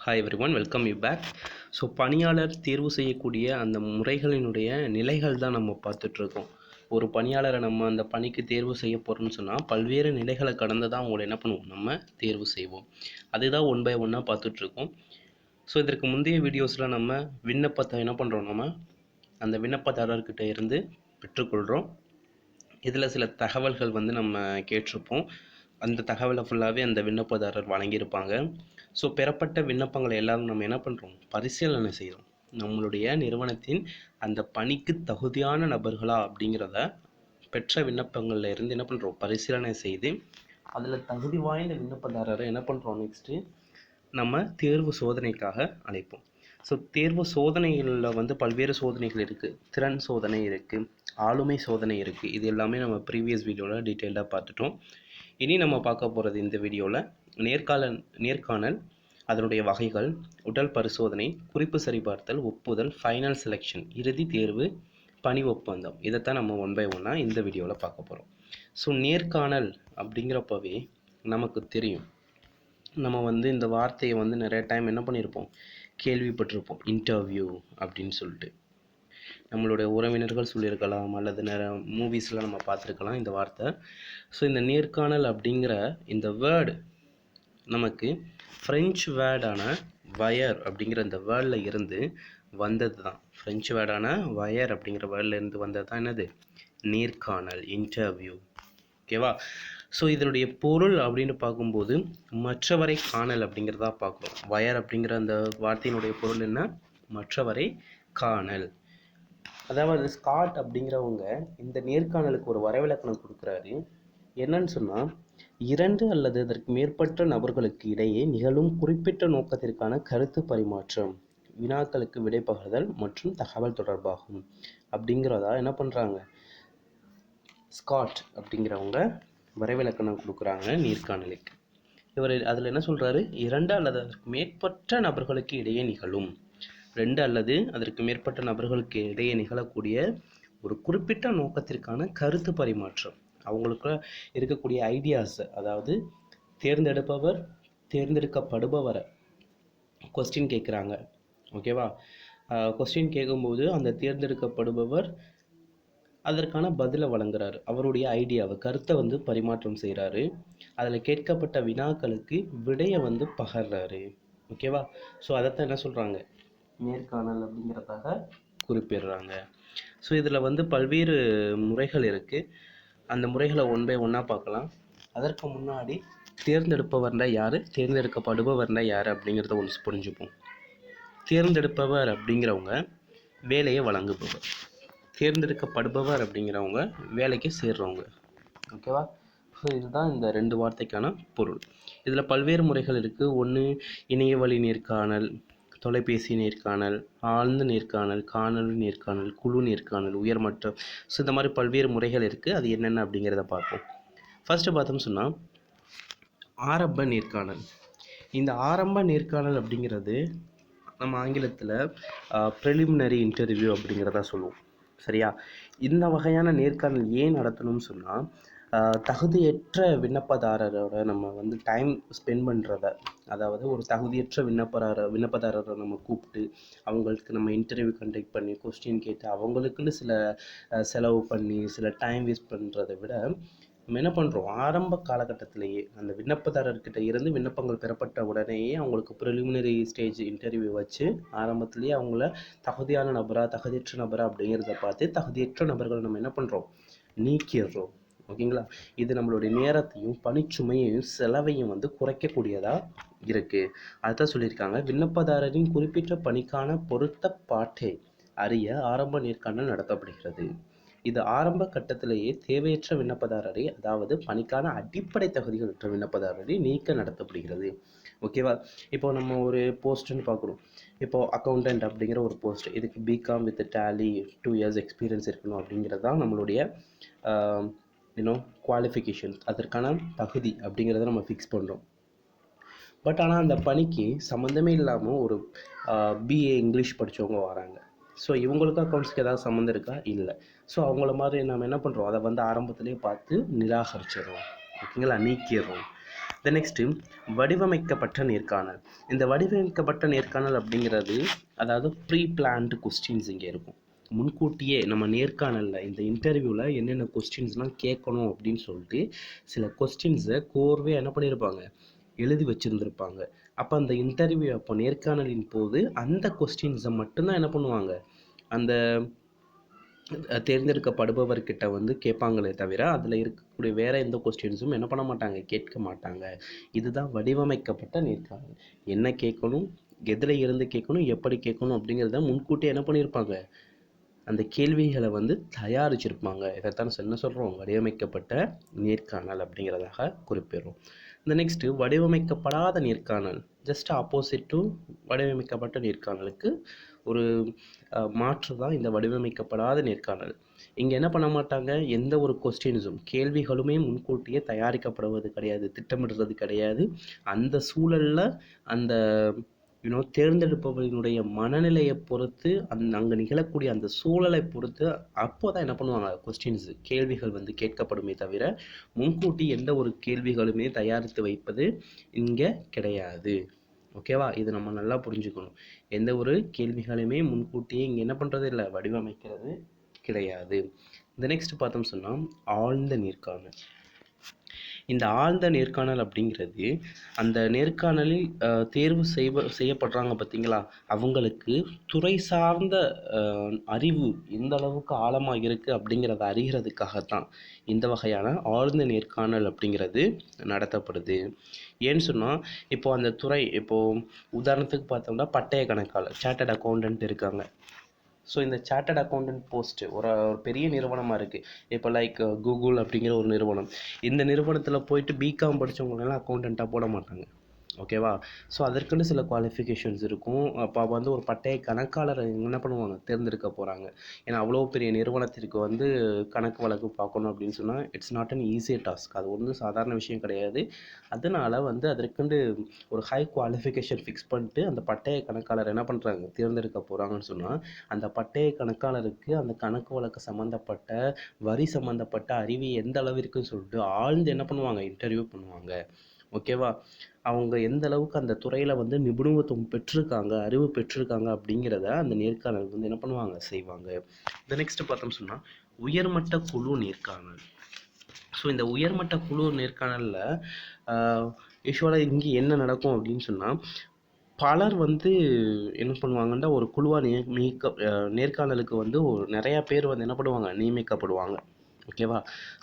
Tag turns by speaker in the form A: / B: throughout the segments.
A: Hi everyone welcome you back so பணியாளர் தேர்வு செய்யக்கூடிய அந்த முறைகளினுடைய நிலைகள் தான் நம்ம பார்த்துட்ருக்கோம். ஒரு பணியாளரை நம்ம அந்த பணிக்கு தேர்வு செய்ய போகிறோம்னு சொன்னால் பல்வேறு நிலைகளை கடந்து தான் அவங்கள என்ன பண்ணுவோம்? நம்ம தேர்வு செய்வோம். அதுதான் ஒன் பை ஒன்னாக பார்த்துட்ருக்கோம். ஸோ இதற்கு முந்தைய வீடியோஸில் நம்ம விண்ணப்பத்தை என்ன பண்ணுறோம் நம்ம அந்த விண்ணப்பதாரர்கிட்ட இருந்து பெற்றுக்கொள்கிறோம் இதில் சில தகவல்கள் வந்து நம்ம கேட்டிருப்போம். அந்த தகவலை ஃபுல்லாகவே அந்த விண்ணப்பதாரர் வழங்கியிருப்பாங்க. ஸோ பெறப்பட்ட விண்ணப்பங்களை எல்லாரும் நம்ம என்ன பண்ணுறோம் பரிசீலனை செய்கிறோம் நம்மளுடைய நிறுவனத்தின் அந்த பணிக்கு தகுதியான நபர்களா அப்படிங்கிறத பெற்ற விண்ணப்பங்கள்ல இருந்து என்ன பண்ணுறோம் பரிசீலனை செய்து அதில் தகுதி வாய்ந்த விண்ணப்பதாரரை என்ன பண்ணுறோம் நெக்ஸ்ட்டு நம்ம தேர்வு சோதனைக்காக அழைப்போம். ஸோ தேர்வு சோதனைகளில் வந்து பல்வேறு சோதனைகள் இருக்குது திறன் சோதனை இருக்குது ஆளுமை சோதனை இருக்குது இது எல்லாமே நம்ம ப்ரீவியஸ் வீடியோவில் டீட்டெயிலாக பார்த்துட்டோம். இனி நம்ம பார்க்க போகிறது இந்த வீடியோவில் நேர்காணல் நேர்காணல் அதனுடைய வகைகள் உடல் பரிசோதனை குறிப்பு சரிபார்த்தல் ஒப்புதல் ஃபைனல் செலெக்ஷன் இறுதி தேர்வு பணி ஒப்பந்தம். இதைத்தான் நம்ம ஒன் பை ஒன்னாக இந்த வீடியோவில் பார்க்க போகிறோம் ஸோ நேர்காணல் அப்படிங்கிறப்பவே நமக்கு தெரியும். நம்ம வந்து இந்த வார்த்தையை வந்து நிறைய டைம் என்ன பண்ணியிருப்போம் கேள்விப்பட்டிருப்போம். இன்டர்வியூ அப்படின்னு சொல்லிட்டு. நம்மளுடைய உறவினர்கள் சொல்லியிருக்கலாம் அல்லது நேரம் மூவிஸ்லாம் நம்ம பார்த்துருக்கலாம் இந்த வார்த்தை. ஸோ இந்த நேர்காணல் அப்படிங்கிற இந்த வேர்டு நமக்கு ஃப்ரெஞ்சு வேர்டான வயர் அப்படிங்கிற இந்த வேர்டில் இருந்து வந்தது தான் ஃப்ரெஞ்சு வேர்டான வயர் அப்படிங்கிற வேர்டில் இருந்து வந்தது தான் என்னது? நேர்காணல் இன்டர்வியூ ஓகேவா ஸோ இதனுடைய பொருள் அப்படின்னு பார்க்கும்போது மற்றவரை காணல் அப்படிங்கிறதா பார்க்குறோம். வயர் அப்படிங்கிற அந்த வார்த்தையினுடைய பொருள் என்ன? மற்றவரை காணல். அதாவது ஸ்காட் அப்படிங்கிறவங்க இந்த நேர்காணலுக்கு ஒரு வரைவிலக்கணம் கொடுக்குறாரு. என்னன்னு சொன்னால் இரண்டு அல்லது அதற்கு மேற்பட்ட நபர்களுக்கு இடையே நிகழும் குறிப்பிட்ட நோக்கத்திற்கான கருத்து பரிமாற்றம் வினாக்களுக்கு விடை பகிர்தல் மற்றும் தகவல் தொடர்பாகும். அப்படிங்கிறதா என்ன பண்ணுறாங்க ஸ்காட் அப்படிங்கிறவங்க வரைவிலக்கணம் கொடுக்குறாங்க நேர்காணலுக்கு இவர் அதில் என்ன சொல்கிறாரு இரண்டு அல்லது அதற்கு மேற்பட்ட நபர்களுக்கு இடையே நிகழும். ரெண்டு அல்லது அதற்கு மேற்பட்ட நபர்களுக்கு இடையே நிகழக்கூடிய ஒரு குறிப்பிட்ட நோக்கத்திற்கான கருத்து பரிமாற்றம். அவங்களுக்கு இருக்கக்கூடிய ஐடியாஸ் அதாவது தேர்ந்தெடுப்பவர் தேர்ந்தெடுக்கப்படுபவரை கொஸ்டின் கேட்குறாங்க. ஓகேவா கொஸ்டின் கேட்கும்போது அந்த தேர்ந்தெடுக்கப்படுபவர் அதற்கான பதிலை வழங்குறாரு. அவருடைய ஐடியாவை கருத்தை வந்து பரிமாற்றம் செய்கிறாரு அதில் கேட்கப்பட்ட வினாக்களுக்கு விடையை வந்து பகர்றாரு. ஓகேவா ஸோ அதைத்தான் என்ன சொல்கிறாங்க நேர்காணல் அப்படிங்கிறதாக குறிப்பிடுறாங்க. ஸோ இதில் வந்து பல்வேறு முறைகள் இருக்குது அந்த முறைகளை ஒன் பை ஒன்னாக பார்க்கலாம். அதற்கு முன்னாடி தேர்ந்தெடுப்பவர்னா யார்? தேர்ந்தெடுக்கப்படுபவர்னா யார் அப்படிங்கிறத ஒன்று புரிஞ்சுப்போம். தேர்ந்தெடுப்பவர் அப்படிங்கிறவங்க வேலையை வழங்குபவர். தேர்ந்தெடுக்கப்படுபவர் அப்படிங்கிறவங்க வேலைக்கு சேர்றவங்க. ஓகேவா ஸோ இதுதான் இந்த ரெண்டு வார்த்தைக்கான பொருள். இதில் பல்வேறு முறைகள் இருக்குது ஒன்று இணைய வழி நேர்காணல் தொலைபேசி நேர்காணல் ஆழ்ந்த நேர்காணல் காணல் நேர்காணல் குழு நேர்காணல் உயர்மட்டம் ஸோ இந்த மாதிரி பல்வேறு முறைகள் இருக்குது அது என்னென்ன அப்படிங்கிறத பார்ப்போம். ஃபஸ்ட்டு பார்த்தோம்னு சொன்னால் ஆரம்ப நேர்காணல். இந்த ஆரம்ப நேர்காணல் அப்படிங்கிறது நம்ம ஆங்கிலத்தில் ப்ரிலிமினரி இன்டர்வியூ அப்படிங்கிறதா சொல்லுவோம். சரியா? இந்த வகையான நேர்காணல் ஏன் நடத்தணும்னு சொன்னால் தகுதியற்ற விண்ணப்பதாரரோட நம்ம வந்து டைம் ஸ்பெண்ட் பண்ணுறத அதாவது ஒரு தகுதியற்ற விண்ணப்பதார விண்ணப்பதாரரை நம்ம கூப்பிட்டு அவங்களுக்கு நம்ம இன்டர்வியூ கண்டக்ட் பண்ணி கொஸ்டின் கேட்டு அவங்களுக்குன்னு சில செலவு பண்ணி சில டைம் வேஸ்ட் பண்ணுறதை விட நம்ம என்ன பண்ணுறோம் ஆரம்ப காலகட்டத்திலேயே அந்த விண்ணப்பதாரர்கிட்ட இருந்து விண்ணப்பங்கள் பெறப்பட்ட உடனேயே அவங்களுக்கு ப்ரிலிமினரி ஸ்டேஜ் இன்டர்வியூ வச்சு ஆரம்பத்திலேயே அவங்கள தகுதியான நபரா தகுதியற்ற நபரா அப்படிங்கிறத பார்த்து தகுதியற்ற நபர்களை நம்ம என்ன பண்ணுறோம் நீக்கிடுறோம். ஓகேங்களா? இது நம்மளுடைய நேரத்தையும் பணிச்சுமையையும் செலவையும் வந்து குறைக்கக்கூடியதாக இருக்குது அதுதான் சொல்லியிருக்காங்க. விண்ணப்பதாரரின் குறிப்பிட்ட பணிக்கான பொருத்தப்பாட்டை அறிய ஆரம்ப நேர்காணல் நடத்தப்படுகிறது. இது ஆரம்ப கட்டத்திலேயே தேவையற்ற விண்ணப்பதாரரை அதாவது பணிக்கான அடிப்படை தகுதிகளற்ற விண்ணப்பதாரரை நீக்க நடத்தப்படுகிறது. ஓகேவா இப்போ நம்ம ஒரு போஸ்ட்டுன்னு பார்க்குறோம். இப்போ அக்கௌண்டன்ட் அப்படிங்கிற ஒரு போஸ்ட் இதுக்கு BCom with Tally two years experience இருக்கணும் அப்படிங்கிறது தான் நம்மளுடைய யூனோ குவாலிஃபிகேஷன் அதற்கான தகுதி அப்படிங்கிறத நம்ம ஃபிக்ஸ் பண்ணுறோம் பட் ஆனால் அந்த பணிக்கு சம்மந்தமே இல்லாமல் ஒரு பிஏ இங்கிலீஷ் படித்தவங்க வராங்க. ஸோ இவங்களுக்கும் அக்கௌண்ட்ஸ்க்கு ஏதாவது சம்மந்தம் இருக்கா? இல்லை. ஸோ அவங்கள மாதிரி நம்ம என்ன பண்ணுறோம் அதை வந்து ஆரம்பத்துலேயே பார்த்து நிராகரிச்சிடுறோம். ஓகேங்களா? நீக்கிடுறோம். த நெக்ஸ்ட்டு வடிவமைக்கப்பட்ட நேர்காணல். இந்த வடிவமைக்கப்பட்ட நேர்காணல் அப்படிங்கிறது அதாவது ப்ரீ பிளான்டு கொஸ்டின்ஸ் இங்கே இருக்கும். முன்கூட்டியே நம்ம நேர்காணலில் இந்த இன்டர்வியூவில் என்னென்ன கொஸ்டின்ஸ்லாம் கேட்கணும் அப்படின்னு சொல்லிட்டு சில கொஸ்டின்ஸை கோர்வே என்ன பண்ணியிருப்பாங்க? எழுதி வச்சுருந்துருப்பாங்க. அப்போ அந்த இன்டர்வியூ அப்போ நேர்காணலின் போது அந்த கொஸ்டின்ஸை மட்டும்தான் என்ன பண்ணுவாங்க? அந்த தேர்ந்தெடுக்கப்படுபவர்கிட்ட வந்து கேட்பாங்களே தவிர அதில் இருக்கக்கூடிய வேறு எந்த கொஸ்டின்ஸும் என்ன பண்ண மாட்டாங்க? கேட்க மாட்டாங்க. இதுதான் வடிவமைக்கப்பட்ட நேர்காணல். என்ன கேட்கணும்? எதில் இருந்து கேட்கணும்? எப்படி கேட்கணும்? அப்படிங்கிறத முன்கூட்டியே என்ன பண்ணியிருப்பாங்க அந்த கேள்விகளை வந்து தயாரிச்சிருப்பாங்க. இதைத்தான் என்ன சொல்கிறோம் வடிவமைக்கப்பட்ட நேர்காணல் அப்படிங்கிறதாக குறிப்பிடுறோம். இந்த நெக்ஸ்ட்டு வடிவமைக்கப்படாத நேர்காணல் ஜஸ்ட் ஆப்போசிட் டு வடிவமைக்கப்பட்ட நேர்காணலுக்கு ஒரு மாற்று தான் இந்த வடிவமைக்கப்படாத நேர்காணல் இங்கே என்ன பண்ண மாட்டாங்க? எந்த ஒரு கொஸ்டின்ஸும் கேள்விகளுமே முன்கூட்டியே தயாரிக்கப்படுவது கிடையாது திட்டமிடுறது கிடையாது. அந்த சூழலில் அந்த யூனோ தேர்ந்தெடுப்பவர்களுடைய மனநிலையை பொறுத்து அந் அங்கே நிகழக்கூடிய அந்த சூழலை பொறுத்து அப்போ தான் என்ன பண்ணுவாங்க? கொஸ்டின்ஸ் கேள்விகள் வந்து கேட்கப்படுமே தவிர முன்கூட்டி எந்த ஒரு கேள்விகளுமே தயாரித்து வைப்பது இங்கே கிடையாது. ஓகேவா இது நம்ம நல்லா புரிஞ்சுக்கணும். எந்த ஒரு கேள்விகளையுமே முன்கூட்டியே இங்கே என்ன பண்ணுறது இல்லை வடிவமைக்கிறது கிடையாது. இந்த நெக்ஸ்ட் பார்த்தோம் சொன்னால் ஆழ்ந்த நேர்காணல். இந்த ஆழ்ந்த நேர்காணல் அப்படிங்கிறது அந்த நேர்காணலில் தேர்வு செய்வ செய்யப்படுறாங்க பார்த்தீங்களா அவங்களுக்கு துறை சார்ந்த அறிவு எந்த அளவுக்கு ஆழமாக இருக்குது அப்படிங்கிறத அறிகிறதுக்காகத்தான் இந்த வகையான ஆழ்ந்த நேர்காணல் அப்படிங்கிறது நடத்தப்படுது. ஏன்னு சொன்னால் இப்போது அந்த துறை இப்போது உதாரணத்துக்கு பார்த்தோம்னா பட்டய கணக்காளர் சார்ட்டர்ட் அக்கௌண்டன்ட் இருக்காங்க. ஸோ இந்த சார்ட்டர்ட் அக்கௌண்டன்ட் போஸ்ட் ஒரு ஒரு பெரிய நிறுவனமாக இருக்குது இப்போ லைக் கூகுள் uh, அப்படிங்கிற ஒரு நிறுவனம். இந்த நிறுவனத்தில் போயிட்டு பிகாம் படித்தவங்களெல்லாம் அக்கௌண்டண்ட்டாக போட மாட்டாங்க. ஓகேவா ஸோ அதற்குன்னு சில குவாலிஃபிகேஷன்ஸ் இருக்கும். அப்போ வந்து ஒரு பட்டய கணக்காளர் என்ன பண்ணுவாங்க? தேர்ந்தெடுக்க போகிறாங்க ஏன்னா அவ்வளோ பெரிய நிறுவனத்திற்கு வந்து கணக்கு வழக்கு பார்க்கணும் அப்படின்னு சொன்னால் it's not an easy task அது ஒன்றும் சாதாரண விஷயம் கிடையாது. அதனால் வந்து அதற்குண்டு ஒரு ஹை குவாலிஃபிகேஷன் ஃபிக்ஸ் பண்ணிட்டு அந்த பட்டய கணக்காளர் என்ன பண்ணுறாங்க தேர்ந்தெடுக்க போகிறாங்கன்னு சொன்னால் அந்த பட்டய கணக்காளருக்கு அந்த கணக்கு வழக்கு சம்மந்தப்பட்ட வரி சம்மந்தப்பட்ட அறிவு எந்த அளவிற்குன்னு சொல்லிட்டு ஆழ்ந்து என்ன பண்ணுவாங்க? இன்டர்வியூ பண்ணுவாங்க. ஓகேவா அவங்க எந்த அளவுக்கு அந்த துறையில் வந்து நிபுணத்துவம் பெற்றிருக்காங்க அறிவு பெற்றிருக்காங்க அப்படிங்கிறத அந்த நேர்காணல் வந்து என்ன பண்ணுவாங்க? செய்வாங்க. இந்த நெக்ஸ்ட் பார்த்தோம் சொன்னால் உயர்மட்ட குழு நேர்காணல். ஸோ இந்த உயர்மட்ட குழு நேர்காணலில் யூஸ்வலாக இங்கே என்ன நடக்கும் அப்படின்னு சொன்னால் பலர் வந்து என்ன பண்ணுவாங்கன்னா ஒரு குழுவாக நிய நீக்க அஹ் நேர்காணலுக்கு வந்து ஒரு நிறையா பேர் வந்து என்ன பண்ணுவாங்க? நியமிக்கப்படுவாங்க. ஓகேவா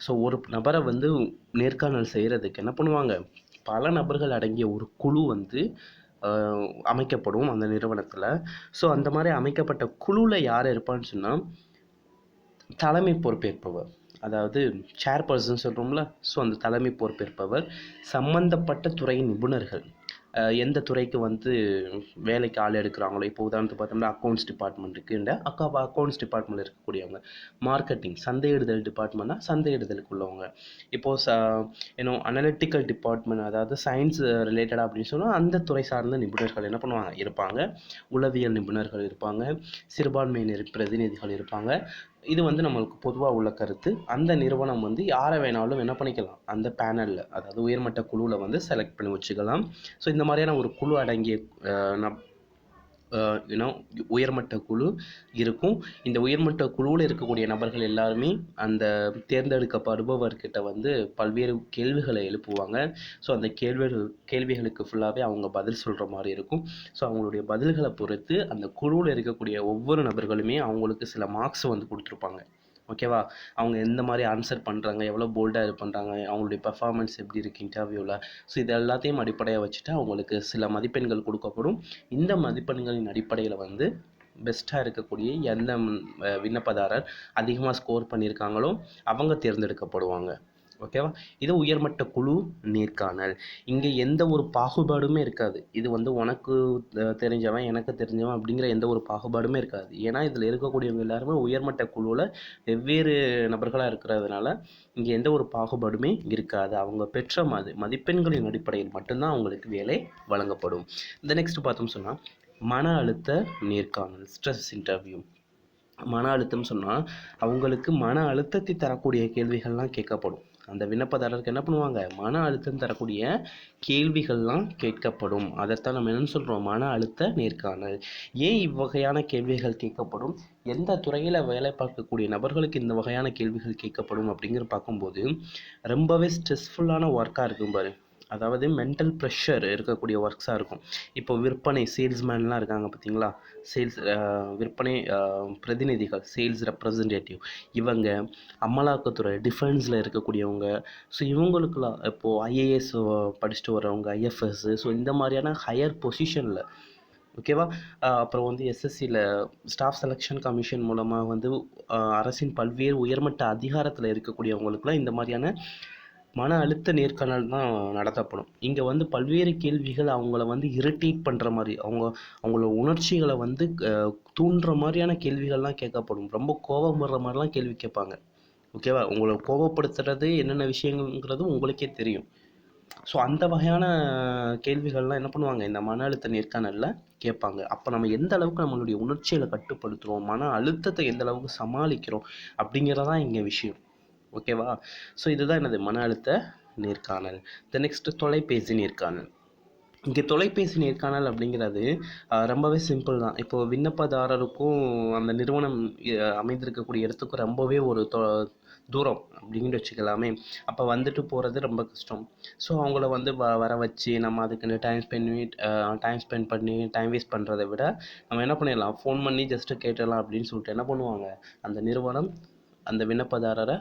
A: ஸோ ஒரு நபரை வந்து நேர்காணல் செய்கிறதுக்கு என்ன பண்ணுவாங்க? பல நபர்கள் அடங்கிய ஒரு குழு வந்து அமைக்கப்படும் அந்த நிறுவனத்தில். ஸோ அந்த மாதிரி அமைக்கப்பட்ட குழுவில் யார் இருப்பான்னு சொன்னால் தலைமை பொறுப்பேற்பவர். அதாவது சேர்பர்சன் சொல்கிறோம்ல ஸோ அந்த தலைமை பொறுப்பேற்பவர். சம்பந்தப்பட்ட துறை நிபுணர்கள். எந்த துறைக்கு வந்து வேலைக்கு ஆள் எடுக்கிறாங்களோ இப்போ உதாரணத்துக்கு பார்த்தோம்னா அக்கௌண்ட்ஸ் டிபார்ட்மெண்ட் இருக்குன்ற அக்கா அக்கௌண்ட்ஸ் டிபார்ட்மெண்ட்டில் இருக்கக்கூடியவங்க. மார்க்கெட்டிங் சந்தையிடுதல் டிபார்ட்மெண்ட்னா சந்தையிடுதலுக்கு உள்ளவங்க. இப்போது ச ஏன்னோ அனலிட்டிக்கல் டிபார்ட்மெண்ட் அதாவது சயின்ஸ் ரிலேட்டடாக அப்படின்னு சொன்னால் அந்த துறை சார்ந்த நிபுணர்கள் என்ன பண்ணுவாங்க? இருப்பாங்க. உளவியல் நிபுணர்கள் இருப்பாங்க. சிறுபான்மையினர் பிரதிநிதிகள் இருப்பாங்க. இது வந்து நம்மளுக்கு பொதுவாக உள்ள கருத்து. அந்த நிறுவனம் வந்து யாரை வேணாலும் என்ன பண்ணிக்கலாம்? அந்த பேனலில் அதாவது உயர்மட்ட குழுவில் வந்து செலக்ட் பண்ணி வச்சுக்கலாம். ஸோ இந்த மாதிரியான ஒரு குழு அடங்கிய நப் யூனோ உயர்மட்ட குழு இருக்கும். இந்த உயர்மட்ட குழுவில் இருக்கக்கூடிய நபர்கள் எல்லாருமே அந்த தேர்ந்தெடுக்கப்படுபவர்கிட்ட வந்து பல்வேறு கேள்விகளை எழுப்புவாங்க. ஸோ அந்த கேள்விகள் கேள்விகளுக்கு ஃபுல்லாகவே அவங்க பதில் சொல்கிற மாதிரி இருக்கும். ஸோ அவங்களுடைய பதில்களை பொறுத்து அந்த குழுவில் இருக்கக்கூடிய ஒவ்வொரு நபர்களுமே அவங்களுக்கு சில மார்க்ஸ் வந்து கொடுத்துருப்பாங்க. ஓகேவா அவங்க எந்த மாதிரி ஆன்சர் பண்ணுறாங்க எவ்வளோ போல்டாக இது பண்ணுறாங்க அவங்களுடைய பெர்ஃபார்மன்ஸ் எப்படி இருக்குது இன்டர்வியூவில் ஸோ இது எல்லாத்தையும் அடிப்படையாக வச்சுட்டு அவங்களுக்கு சில மதிப்பெண்கள் கொடுக்கப்படும். இந்த மதிப்பெண்களின் அடிப்படையில் வந்து பெஸ்ட்டாக இருக்கக்கூடிய எந்த விண்ணப்பதாரர் அதிகமாக ஸ்கோர் பண்ணியிருக்காங்களோ அவங்க தேர்ந்தெடுக்கப்படுவாங்க. ஓகேவா இது உயர்மட்ட குழு நேர்காணல். இங்கே எந்த ஒரு பாகுபாடுமே இருக்காது. இது வந்து உனக்கு தெரிஞ்சவன் எனக்கு தெரிஞ்சவன் அப்படிங்கிற எந்த ஒரு பாகுபாடுமே இருக்காது. ஏன்னா இதில் இருக்கக்கூடியவங்க எல்லாருமே உயர்மட்ட குழுவில் வெவ்வேறு நபர்களாக இருக்கிறதுனால இங்கே எந்த ஒரு பாகுபாடுமே இருக்காது. அவங்க பெற்ற மது மதிப்பெண்களின் அடிப்படையில் மட்டும்தான் அவங்களுக்கு வேலை வழங்கப்படும். இந்த நெக்ஸ்ட் பார்த்தோம் சொன்னால் மன அழுத்த நேர்காணல் ஸ்ட்ரெஸ் இன்டர்வியூ மன அழுத்தம் சொன்னால் அவங்களுக்கு மன அழுத்தத்தை தரக்கூடிய கேள்விகள்லாம் கேட்கப்படும். அந்த விண்ணப்பதாரருக்கு என்ன பண்ணுவாங்க? மன அழுத்தம் தரக்கூடிய கேள்விகள்லாம் கேட்கப்படும். அதைத்தான் நம்ம என்னன்னு சொல்கிறோம் மன அழுத்த நேர்காணல். ஏன் இவ்வகையான கேள்விகள் கேட்கப்படும்? எந்த துறையில் வேலை பார்க்கக்கூடிய நபர்களுக்கு இந்த வகையான கேள்விகள் கேட்கப்படும் அப்படிங்கிற பார்க்கும்போது ரொம்பவே ஸ்ட்ரெஸ்ஃபுல்லான ஒர்க்காக இருக்கும் பாரு. அதாவது மென்டல் ப்ரெஷர் இருக்கக்கூடிய ஒர்க்ஸாக இருக்கும். இப்போ விற்பனை சேல்ஸ்மேன்லாம் இருக்காங்க பார்த்தீங்களா சேல்ஸ் விற்பனை பிரதிநிதிகள் சேல்ஸ் ரெப்ரசன்டேட்டிவ் இவங்க அமலாக்கத்துறை டிஃபென்ஸில் இருக்கக்கூடியவங்க. ஸோ இவங்களுக்குலாம் இப்போது ஐஏஎஸ் படிச்சுட்டு வரவங்க ஐஎஃப்எஸ் ஸோ இந்த மாதிரியான ஹையர் பொசிஷனில் ஓகேவா அப்புறம் வந்து எஸ்எஸ்சியில் ஸ்டாஃப் செலெக்ஷன் கமிஷன் மூலமாக வந்து அரசின் பல்வேறு உயர்மட்ட அதிகாரத்தில் இருக்கக்கூடியவங்களுக்குலாம் இந்த மாதிரியான மன அழுத்த நேர்காணல் தான் நடத்தப்படும். இங்கே வந்து பல்வேறு கேள்விகள் அவங்கள வந்து இரிட்டேட் பண்ணுற மாதிரி அவங்க அவங்களோட உணர்ச்சிகளை வந்து தூண்டுற மாதிரியான கேள்விகள்லாம் கேட்கப்படும். ரொம்ப கோபம் வர்ற மாதிரிலாம் கேள்வி கேட்பாங்க. ஓகேவா உங்களை கோபப்படுத்துறது என்னென்ன விஷயங்கிறதும் உங்களுக்கே தெரியும். ஸோ அந்த வகையான கேள்விகள்லாம் என்ன பண்ணுவாங்க? இந்த மன அழுத்த நேர்காணலில் கேட்பாங்க. அப்போ நம்ம எந்த அளவுக்கு நம்மளுடைய உணர்ச்சிகளை கட்டுப்படுத்துகிறோம் மன அழுத்தத்தை எந்த அளவுக்கு சமாளிக்கிறோம்? அப்படிங்கிறதான் இங்கே விஷயம். ஓகேவா? ஸோ இதுதான் எனது மன அழுத்த நேர்காணல். த நெக்ஸ்ட் தொலைபேசி நேர்காணல். இங்கே தொலைபேசி நேர்காணல் அப்படிங்கிறது ரொம்பவே சிம்பிள் தான். இப்போது விண்ணப்பதாரருக்கும் அந்த நிறுவனம் அமைந்திருக்கக்கூடிய இடத்துக்கும் ரொம்பவே ஒரு தொ தூரம் அப்படின்னு வச்சுக்கலாமே. அப்போ வந்துட்டு போகிறது ரொம்ப கஷ்டம். ஸோ அவங்கள வந்து வ வர வச்சு நம்ம அதுக்குன்னு டைம் ஸ்பெண்ட் டைம் ஸ்பெண்ட் பண்ணி டைம் வேஸ்ட் பண்ணுறதை விட நம்ம என்ன பண்ணிடலாம்? ஃபோன் பண்ணி ஜஸ்ட்டு கேட்டுடலாம் அப்படின்னு சொல்லிட்டு என்ன பண்ணுவாங்க? அந்த நிறுவனம் அந்த விண்ணப்பதாரரை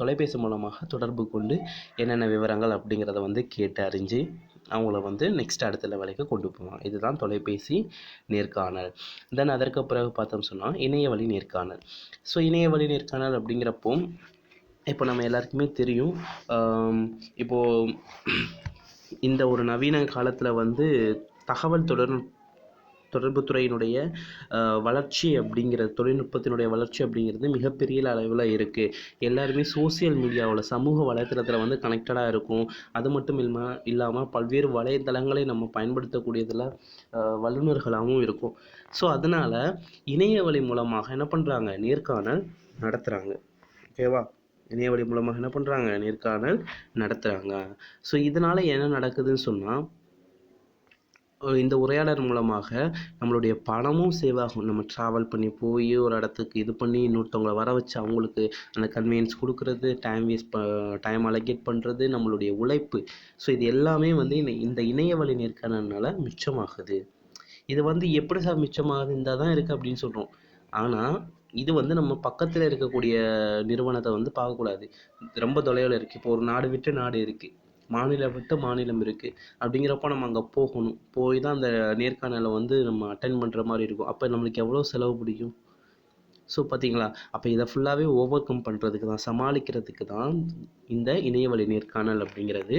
A: தொலைபேசி மூலமாக தொடர்பு கொண்டு என்னென்ன விவரங்கள் அப்படிங்கிறத வந்து கேட்டு அறிஞ்சு அவங்கள வந்து நெக்ஸ்ட் அடுத்த லெவலுக்கு கொண்டு போவாங்க. இதுதான் தொலைபேசி நேர்காணல். தென் அதற்கு பிறகு பார்த்தோம் சொன்னால் இணைய வழி நேர்காணல். ஸோ இணைய வழி நேர்காணல் அப்படிங்கிறப்போ இப்போ நம்ம எல்லாருக்குமே தெரியும் இப்போது இந்த ஒரு நவீன காலத்தில் வந்து தகவல் தொடர் தொடர்புத்துறையினுடைய வளர்ச்சி அப்படிங்கிறது தொழில்நுட்பத்தினுடைய வளர்ச்சி அப்படிங்கிறது மிகப்பெரிய அளவில் இருக்குது எல்லாருமே சோஷியல் மீடியாவில் சமூக வலைத்தளத்தில் வந்து கனெக்டடாக இருக்கும். அது மட்டும் இல்லாம இல்லாமல் பல்வேறு வலைத்தளங்களை நம்ம பயன்படுத்தக்கூடியதில் வல்லுநர்களாகவும் இருக்கும். ஸோ அதனால் இணைய வழி மூலமாக என்ன பண்ணுறாங்க நேர்காணல் நடத்துகிறாங்க ஓகேவா இணைய வழி மூலமாக என்ன பண்ணுறாங்க நேர்காணல் நடத்துகிறாங்க ஸோ இதனால் என்ன நடக்குதுன்னு சொன்னால் இந்த உரையாடல் மூலமாக நம்மளுடைய பணமும் சேவ் ஆகும் நம்ம ட்ராவல் பண்ணி போய் ஒரு இடத்துக்கு இது பண்ணி இன்னொருத்தவங்களை வர வச்சு அவங்களுக்கு அந்த கன்வீனியன்ஸ் கொடுக்கறது டைம் வேஸ்ட் ப டைம் அலகேட் பண்ணுறது நம்மளுடைய உழைப்பு. ஸோ இது எல்லாமே வந்து இந்த இந்த இணைய வழி நேர்காணல்னால மிச்சமாகுது. இது வந்து எப்படி சார் மிச்சமாகுது இந்த தான் இருக்குது அப்படின்னு சொல்கிறோம் ஆனால் இது வந்து நம்ம பக்கத்தில் இருக்கக்கூடிய நிறுவனத்தை வந்து பார்க்கக்கூடாது. ரொம்ப தொலைவில் இருக்குது இப்போ ஒரு நாடு விட்டு நாடு இருக்குது மாநிலம் விட்டு மாநிலம் இருக்குது அப்படிங்கிறப்போ நம்ம அங்கே போகணும். போய் தான் அந்த நேர்காணலை வந்து நம்ம அட்டன் பண்ணுற மாதிரி இருக்கும். அப்போ நம்மளுக்கு எவ்வளோ செலவு பிடிக்கும்? ஸோ பார்த்தீங்களா அப்போ இதை ஃபுல்லாகவே ஓவர் கம் பண்ணுறதுக்கு தான் சமாளிக்கிறதுக்கு தான் இந்த இணையவழி நேர்காணல் அப்படிங்கிறது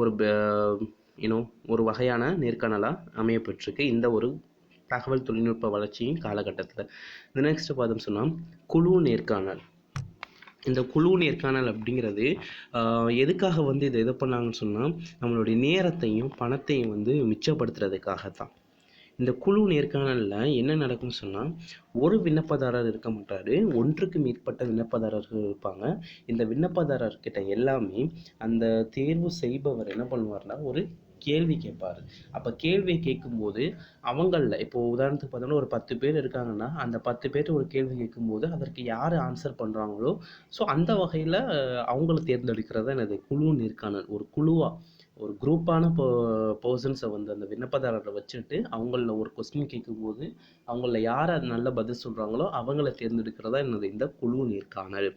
A: ஒரு யூனோ ஒரு வகையான நேர்காணலாக அமையப்பட்டிருக்கு இந்த ஒரு தகவல் தொழில்நுட்ப வளர்ச்சியின் காலகட்டத்தில். இந்த நெக்ஸ்ட் பார்த்தோம் சொன்னால் குழு நேர்காணல். இந்த குழு நேர்காணல் அப்படிங்கிறது எதுக்காக வந்து இதை இது பண்ணாங்கன்னு சொன்னால் நம்மளுடைய நேரத்தையும் பணத்தையும் வந்து மிச்சப்படுத்துறதுக்காக தான் இந்த குழு நேர்காணலில் என்ன நடக்கும்னு சொன்னால் ஒரு விண்ணப்பதாரர் இருக்க மாட்டார் ஒன்றுக்கு மேற்பட்ட விண்ணப்பதாரர்கள் இருப்பாங்க. இந்த விண்ணப்பதாரர்கிட்ட எல்லாமே அந்த தேர்வு செய்பவர் என்ன பண்ணுவார்னா ஒரு கேள்வி கேட்பார். அப்போ கேள்வி கேட்கும்போது அவங்களில் இப்போ உதாரணத்துக்கு பார்த்தோம்னா ஒரு பத்து பேர் இருக்காங்கன்னா அந்த பத்து பேர் ஒரு கேள்வி கேட்கும்போது அதற்கு யார் ஆன்சர் பண்ணுறாங்களோ ஸோ அந்த வகையில் அவங்கள தேர்ந்தெடுக்கிறது தான் எனது குழு நேர்காணல். ஒரு குழுவாக ஒரு குரூப்பான போ பர்சன்ஸை வந்து அந்த விண்ணப்பதாரரை வச்சுட்டு அவங்கள ஒரு கொஸ்டின் கேட்கும்போது அவங்கள யார் அது நல்ல பதில் சொல்கிறாங்களோ அவங்கள தேர்ந்தெடுக்கிறதா என்னது? இந்த குழு நேர்காணல்.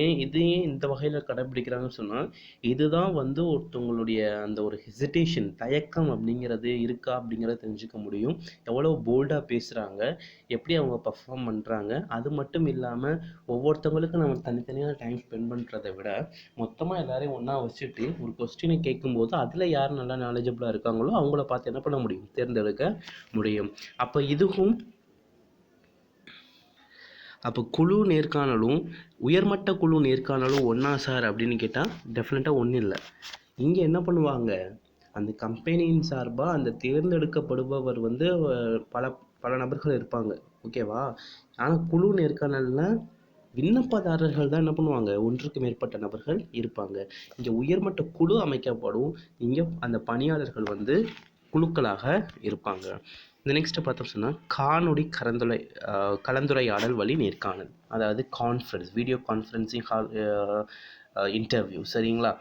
A: ஏன் இது ஏன் இந்த வகையில் கடைப்பிடிக்கிறாங்கன்னு சொன்னால் இதுதான் வந்து ஒருத்தவங்களுடைய அந்த ஒரு ஹெசிடேஷன் தயக்கம் அப்படிங்கிறது இருக்கா அப்படிங்கிறத தெரிஞ்சுக்க முடியும். எவ்வளோ போல்டாக பேசுகிறாங்க எப்படி அவங்க பர்ஃபார்ம் பண்ணுறாங்க அது மட்டும் இல்லாமல் ஒவ்வொருத்தவங்களுக்கும் நம்ம தனித்தனியாக டைம் ஸ்பெண்ட் பண்ணுறதை விட மொத்தமாக எல்லாரையும் ஒன்றா வச்சுட்டு ஒரு கொஸ்டினை கேட்கும்போது அதில் யார் நல்லா நாலேஜபிளாக இருக்காங்களோ அவங்கள பார்த்து என்ன பண்ண முடியும்? தேர்ந்தெடுக்க முடியும். அப்போ இதுவும் அப்போ குழு நேர்காணலும் உயர்மட்ட குழு நேர்காணலும் ஒன்றா சார் அப்படின்னு கேட்டால் டெஃபினட்டாக ஒன்றும் இல்லை. இங்கே என்ன பண்ணுவாங்க? அந்த கம்பெனியின் சார்பாக அந்த தேர்ந்தெடுக்கப்படுபவர் வந்து பல பல நபர்கள் இருப்பாங்க. ஓகேவா ஆனால் குழு நேர்காணலில் விண்ணப்பதாரர்கள் தான் என்ன பண்ணுவாங்க? ஒன்றுக்கு மேற்பட்ட நபர்கள் இருப்பாங்க. இங்கே உயர்மட்ட குழு அமைக்கப்படும். இங்கே அந்த பணியாளர்கள் வந்து குழுக்களாக இருப்பாங்க. இந்த நெக்ஸ்ட்டு பார்த்தோம் சொன்னால் காணொளி கலந்துரை கலந்துரையாடல் வழி நேர்காணல். அதாவது conference video conferencing hall interview சரிங்களா?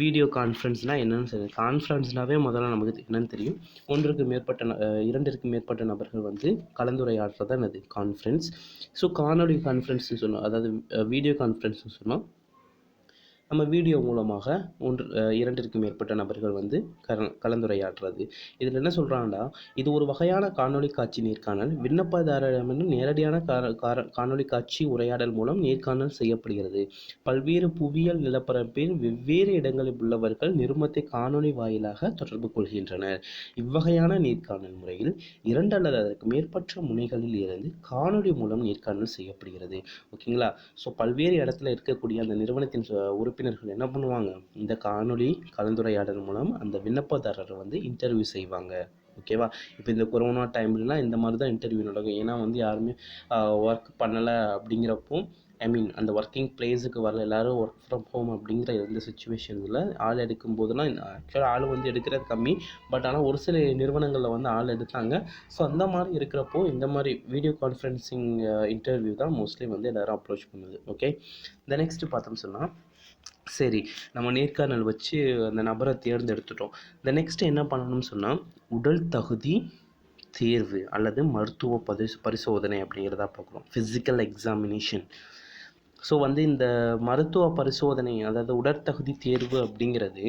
A: வீடியோ கான்ஃபரன்ஸ்னால் என்னென்னு சரி கான்ஃபரன்ஸ்னாவே முதல்ல நமக்கு என்னன்னு தெரியும். ஒன்றுக்கு மேற்பட்ட ந- இரண்டிற்கு மேற்பட்ட நபர்கள் வந்து கலந்துரையாடுறது தான் அது கான்ஃபரன்ஸ் ஸோ காணொலி கான்ஃபரன்ஸ்னு சொன்னோம் அதாவது வீடியோ கான்ஃபரன்ஸ்னு சொன்னோம். நம்ம வீடியோ மூலமாக ஒன்று இரண்டிற்கும் இரண்டிற்கு மேற்பட்ட நபர்கள் வந்து கல கலந்துரையாடுறது. இதில் என்ன சொல்கிறாங்கன்னா இது ஒரு வகையான காணொலி காட்சி நேர்காணல். விண்ணப்பதாரரிடமிருந்து நேரடியான கா- கார- காணொளி காட்சி உரையாடல் மூலம் நேர்காணல் செய்யப்படுகிறது. பல்வேறு புவியியல் நிலப்பரப்பில் வெவ்வேறு இடங்களில் உள்ளவர்கள் நிறுமத்தை காணொளி வாயிலாக தொடர்பு கொள்கின்றனர். இவ்வகையான நேர்காணல் முறையில் இரண்டு அல்லது அதற்கு மேற்பட்ட முனைகளில் இருந்து காணொளி மூலம் நேர்காணல் செய்யப்படுகிறது. ஓகேங்களா? ஸோ பல்வேறு இடத்துல இருக்கக்கூடிய அந்த நிறுவனத்தின் ச- உறுப்பினர்கள் என்ன பண்ணுவாங்க? இந்த காணொளி கலந்துரையாடல் மூலம் அந்த விண்ணப்பதாரரை வந்து இன்டர்வியூ செய்வாங்க. ஓகேவா இப்போ இந்த கொரோனா டைம்லலாம் இந்த மாதிரி தான் இன்டர்வியூ நடக்கும். ஏன்னா வந்து யாருமே ஒர்க் பண்ணலை அப்படிங்கிறப்போ ஐ மீன் அந்த ஒர்க்கிங் பிளேஸுக்கு வரல. எல்லாரும் ஒர்க் ஃப்ரம் ஹோம் அப்படிங்கிற இந்த சுச்சுவேஷனில் ஆள் எடுக்கும் போதெல்லாம் ஆக்சுவலாக ஆள் வந்து எடுக்கிறது கம்மி. பட் ஆனால் ஒரு சில நிறுவனங்களில் வந்து ஆள் எடுத்தாங்க. ஸோ அந்த மாதிரி இருக்கிறப்போ இந்த மாதிரி வீடியோ கான்ஃபரன்சிங் இன்டர்வியூ தான் மோஸ்ட்லி வந்து எல்லோரும் அப்ரோச் பண்ணுது. ஓகே இந்த நெக்ஸ்ட்டு பார்த்தோம் சொன்னால் சரி நம்ம நேர்காணல் வச்சு அந்த நபரை தேர்ந்தெடுத்துட்டோம். இந்த நெக்ஸ்ட் என்ன பண்ணணும்னு சொன்னால் உடல் தகுதி தேர்வு அல்லது மருத்துவ பரி பரிசோதனை அப்படிங்கிறதா பார்க்குறோம் ஃபிசிக்கல் எக்ஸாமினேஷன் ஸோ வந்து இந்த மருத்துவ பரிசோதனை அதாவது உடற்தகுதி தேர்வு அப்படிங்கிறது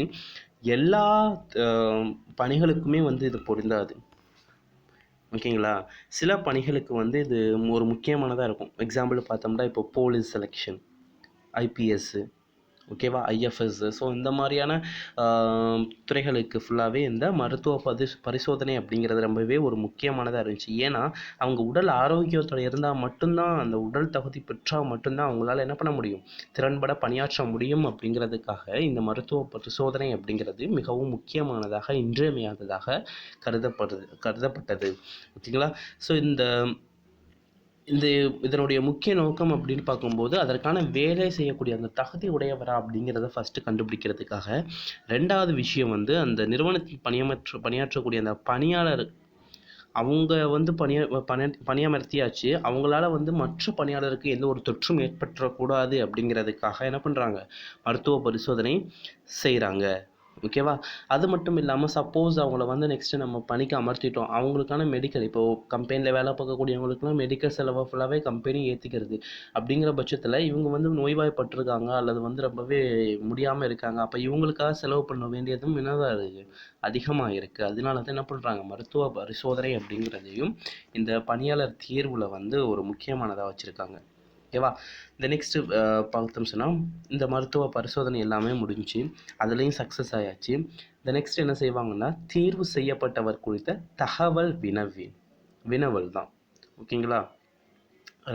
A: எல்லா பணிகளுக்குமே வந்து இது பொருந்தாது. ஓகேங்களா சில பணிகளுக்கு வந்து இது ஒரு முக்கியமானதாக இருக்கும். எக்ஸாம்பிள் பார்த்தோம்னா இப்போ போலீஸ் செலெக்ஷன் ஐபிஎஸ்ஸு ஓகேவா ஐஎஃப்எஸ் ஸோ இந்த மாதிரியான துறைகளுக்கு ஃபுல்லாகவே இந்த மருத்துவ பரி பரிசோதனை அப்படிங்கிறது ரொம்பவே ஒரு முக்கியமானதாக இருந்துச்சு. ஏன்னா அவங்க உடல் ஆரோக்கியத்தோடு இருந்தால் மட்டும்தான் அந்த உடல் தகுதி பெற்றால் மட்டும்தான் அவங்களால என்ன பண்ண முடியும்? திறன்பட பணியாற்ற முடியும் அப்படிங்கிறதுக்காக இந்த மருத்துவ பரிசோதனை அப்படிங்கிறது மிகவும் முக்கியமானதாக இன்றியமையாததாக கருதப்படுது கருதப்பட்டது. ஓகேங்களா? ஸோ இந்த இந்த இதனுடைய முக்கிய நோக்கம் அப்படின்னு பார்க்கும்போது அதற்கான வேலை செய்யக்கூடிய அந்த தகுதி உடையவரா அப்படிங்கிறத ஃபஸ்ட்டு கண்டுபிடிக்கிறதுக்காக ரெண்டாவது விஷயம் வந்து அந்த நிறுவனத்தில் பணியமற்ற பணியாற்றக்கூடிய அந்த பணியாளர் அவங்க வந்து பணிய பணி பணியமர்த்தியாச்சு அவங்களால வந்து மற்ற பணியாளருக்கு எந்த ஒரு தொற்றும் ஏற்பட்டுறக்கூடாது அப்படிங்கிறதுக்காக என்ன பண்ணுறாங்க மருத்துவ பரிசோதனை செய்கிறாங்க ஓகேவா அது மட்டும் இல்லாமல் சப்போஸ் அவங்கள வந்து நெக்ஸ்ட்டு நம்ம பணிக்கு அமர்த்திட்டோம். அவங்களுக்கான மெடிக்கல் இப்போது கம்பெனியில் வேலை பார்க்கக்கூடியவங்களுக்குலாம் மெடிக்கல் செலவை ஃபுல்லாகவே கம்பெனி ஏற்றிக்கிறது அப்படிங்கிற பட்சத்தில் இவங்க வந்து நோய்வாய்ப்பட்டிருக்காங்க அல்லது வந்து ரொம்பவே முடியாமல் இருக்காங்க. அப்போ இவங்களுக்காக செலவு பண்ண வேண்டியதும் என்னதான் இருக்குது அதிகமாக இருக்குது அதனால தான் என்ன பண்ணுறாங்க மருத்துவ பரிசோதனை அப்படிங்கிறதையும் இந்த பணியாளர் தீர்வில் வந்து ஒரு முக்கியமானதாக வச்சுருக்காங்க. ஓகேவா? இந்த நெக்ஸ்ட்டு பார்த்தோம் சொன்னால் இந்த மருத்துவ பரிசோதனை எல்லாமே முடிஞ்சுச்சு. அதுலேயும் சக்ஸஸ் ஆயாச்சு. இந்த நெக்ஸ்ட் என்ன செய்வாங்கன்னா தீர்வு செய்யப்பட்டவர் குறித்த தகவல் வினவி வினவல் தான். ஓகேங்களா?